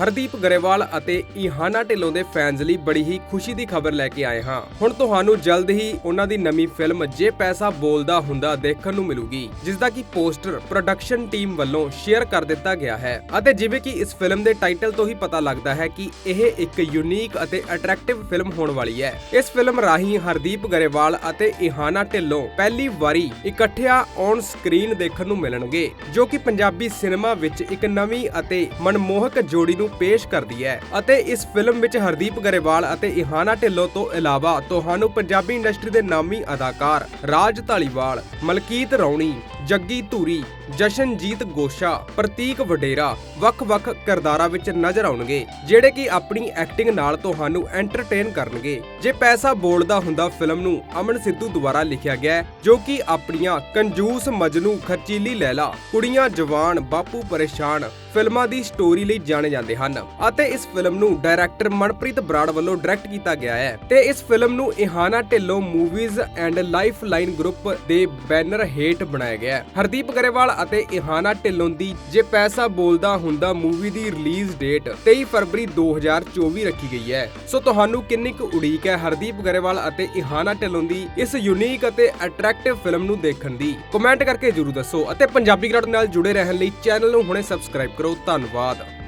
ਹਰਦੀਪ ਗਰੇਵਾਲ ਅਤੇ ਇਹਾਨਾ ਢਿੱਲੋਂ ਦੇ ਫੈਨਸ ਲਈ ਬੜੀ ਹੀ ਖੁਸ਼ੀ ਦੀ ਖਬਰ ਲੈ ਕੇ ਆਏ ਹਾਂ। ਹੁਣ ਤੁਹਾਨੂੰ ਜਲਦ ਹੀ ਉਹਨਾਂ ਦੀ ਨਵੀਂ ਫਿਲਮ ਜੇ ਪੈਸਾ ਬੋਲਦਾ ਹੁੰਦਾ ਦੇਖਣ ਨੂੰ ਮਿਲੂਗੀ ਜਿਸ ਦਾ ਕਿ ਪੋਸਟਰ ਪ੍ਰੋਡਕਸ਼ਨ ਟੀਮ ਵੱਲੋਂ ਸ਼ੇਅਰ ਕਰ ਦਿੱਤਾ ਗਿਆ ਹੈ। ਅਤੇ ਜਿਵੇਂ ਕਿ ਇਸ ਫਿਲਮ ਦੇ ਟਾਈਟਲ ਤੋਂ ਹੀ ਪਤਾ ਲੱਗਦਾ ਹੈ ਕਿ ਇਹ ਇੱਕ ਯੂਨੀਕ ਅਤੇ ਅਟਰੈਕਟਿਵ ਫਿਲਮ ਹੋਣ ਵਾਲੀ ਹੈ। ਇਸ ਫਿਲਮ ਰਾਹੀਂ ਹਰਦੀਪ ਗਰੇਵਾਲ ਅਤੇ ਇਹਾਨਾ ਢਿੱਲੋਂ ਪਹਿਲੀ ਵਾਰੀ ਇਕੱਠਿਆਂ ਔਨ ਸਕਰੀਨ ਦੇਖਣ ਨੂੰ ਮਿਲਣਗੇ, ਜੋ ਕਿ ਪੰਜਾਬੀ ਸਿਨੇਮਾ ਵਿੱਚ ਇੱਕ ਨਵੀਂ ਅਤੇ ਮਨਮੋਹਕ ਜੋੜੀ ਨੂੰ ਪੇਸ਼ ਕਰਦੀ ਹੈ ਅਤੇ ਇਸ ਫਿਲਮ ਵਿੱਚ ਹਰਦੀਪ ਗਰੇਵਾਲ ਅਤੇ ਇਹਾਨਾ ਢਿੱਲੋਂ ਤੋਂ ਇਲਾਵਾ ਤੁਹਾਨੂੰ ਪੰਜਾਬੀ ਇੰਡਸਟਰੀ ਦੇ ਨਾਮੀ ਅਦਾਕਾਰ ਰਾਜ ਧਾਲੀਵਾਲ, ਮਲਕੀਤ ਰੌਣੀ, ਜੱਗੀ ਧੂਰੀ, ਜਸ਼ਨਜੀਤ ਗੋਸ਼ਾ, ਪ੍ਰਤੀਕ ਵਡੇਰਾ ਵੱਖ-ਵੱਖ ਕਿਰਦਾਰਾਂ ਵਿੱਚ ਨਜ਼ਰ ਆਉਣਗੇ, ਜਿਹੜੇ ਕਿ ਆਪਣੀ ਐਕਟਿੰਗ ਨਾਲ ਤੁਹਾਨੂੰ ਐਂਟਰਟੇਨ ਕਰਨਗੇ। ਜੇ ਪੈਸਾ ਬੋਲਦਾ ਹੁੰਦਾ ਫਿਲਮ ਨੂੰ, ਅਮਨ ਸਿੱਧੂ ਦੁਆਰਾ ਲਿਖਿਆ ਗਿਆ ਜੋ ਕਿ ਆਪਣੀਆਂ ਕੰਜੂਸ ਮਜਨੂ, ਖਰਚੀਲੀ ਲੈਲਾ, ਕੁੜੀਆਂ ਜਵਾਨ, ਬਾਪੂ ਪਰੇਸ਼ਾਨ ਫਿਲਮਾਂ ਦੀ ਸਟੋਰੀ ਲਈ ਜਾਣੇ ਜਾਂਦੇ ਹਨ ਅਤੇ ਇਸ ਫਿਲਮ ਨੂੰ ਡਾਇਰੈਕਟਰ ਮਨਪ੍ਰੀਤ ਬਰਾੜ ਵੱਲੋਂ ਡਾਇਰੈਕਟ ਕੀਤਾ ਗਿਆ ਹੈ ਤੇ ਇਸ ਫਿਲਮ ਨੂੰ Ihana Dhillon movies and life line group ਦੇ ਬੈਨਰ ਹੇਠ ਬਣਾਇਆ ਗਿਆ ਹੈ। ਹਰਦੀਪ ਗਰੇਵਾਲ ਅਤੇ ਇਹਾਨਾ ਢਿੱਲੋਂ ਦੀ ਜੇ ਪੈਸਾ ਬੋਲਦਾ ਹੁੰਦਾ ਮੂਵੀ ਦੀ ਰਿਲੀਜ਼ ਡੇਟ 23 ਫਰਵਰੀ 2024 ਰੱਖੀ ਗਈ ਹੈ। ਸੋ ਤੁਹਾਨੂੰ ਕਿੰਨੀ ਕੁ ਉਡੀਕ ਹੈ ਹਰਦੀਪ ਗਰੇਵਾਲ ਅਤੇ ਇਹਾਨਾ ਢਿੱਲੋਂ ਦੀ ਇਸ ਯੂਨੀਕ ਅਤੇ ਅਟਰੈਕਟਿਵ ਫਿਲਮ ਨੂੰ ਦੇਖਣ ਦੀ? ਕਮੈਂਟ ਕਰਕੇ ਜਰੂਰ ਦੱਸੋ ਅਤੇ ਪੰਜਾਬੀ ਗਰਾਊਂਡ ਨਾਲ ਜੁੜੇ ਰਹਿਣ ਲਈ ਚੈਨਲ ਨੂੰ ਹੁਣੇ ਸਬਸਕ੍ਰਾਈਬ ਕਰੋ। ਧੰਨਵਾਦ।